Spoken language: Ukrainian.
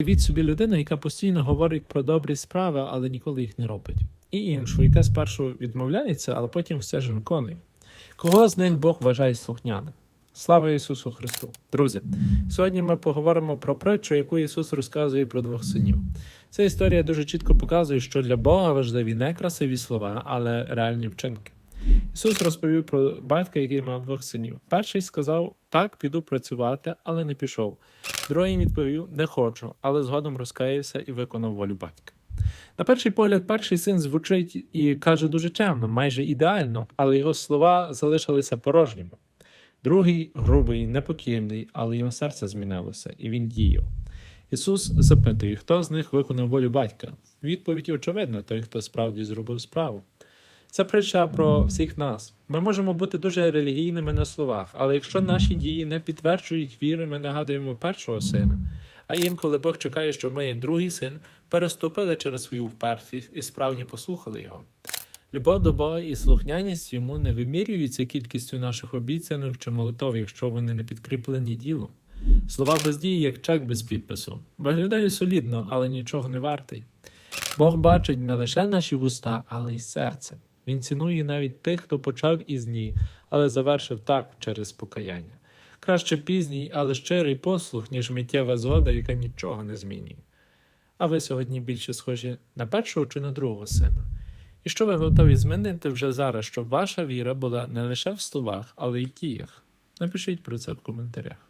Від собі людину, яка постійно говорить про добрі справи, але ніколи їх не робить. І іншу, яка спершу відмовляється, але потім все ж виконує. Кого з них Бог вважає слухняним? Слава Ісусу Христу! Друзі, сьогодні ми поговоримо про притчу, яку Ісус розказує про двох синів. Ця історія дуже чітко показує, що для Бога важливі не красиві слова, але реальні вчинки. Ісус розповів про батька, який мав двох синів. Перший сказав: Так, піду працювати, але не пішов. Другий відповів: Не хочу, але згодом розкаявся і виконав волю батька. На перший погляд, перший син звучить і каже дуже чемно, майже ідеально, але його слова залишилися порожніми. Другий грубий, непокірний, але його серце змінилося, і він діяв. Ісус запитує, хто з них виконав волю батька. Відповідь очевидна, той, хто справді зробив справу. Це притча про всіх нас. Ми можемо бути дуже релігійними на словах, але якщо наші дії не підтверджують віри, ми нагадуємо першого сина. А інколи Бог чекає, щоб ми, другий син, переступили через свою впертість і справді послухали його. Любов до Бога і слухняність йому не вимірюються кількістю наших обіцянок чи молитов, якщо вони не підкріплені ділом. Слова без дії, як чек без підпису. Виглядає солідно, але нічого не вартий. Бог бачить не лише наші вуста, але й серце. Він цінує навіть тих, хто почав із ні, але завершив так через покаяння. Краще пізній, але щирий послух, ніж миттєва згода, яка нічого не змінює. А ви сьогодні більше схожі на першого чи на другого сина? І що ви готові змінити вже зараз, щоб ваша віра була не лише в словах, але й в діях? Напишіть про це в коментарях.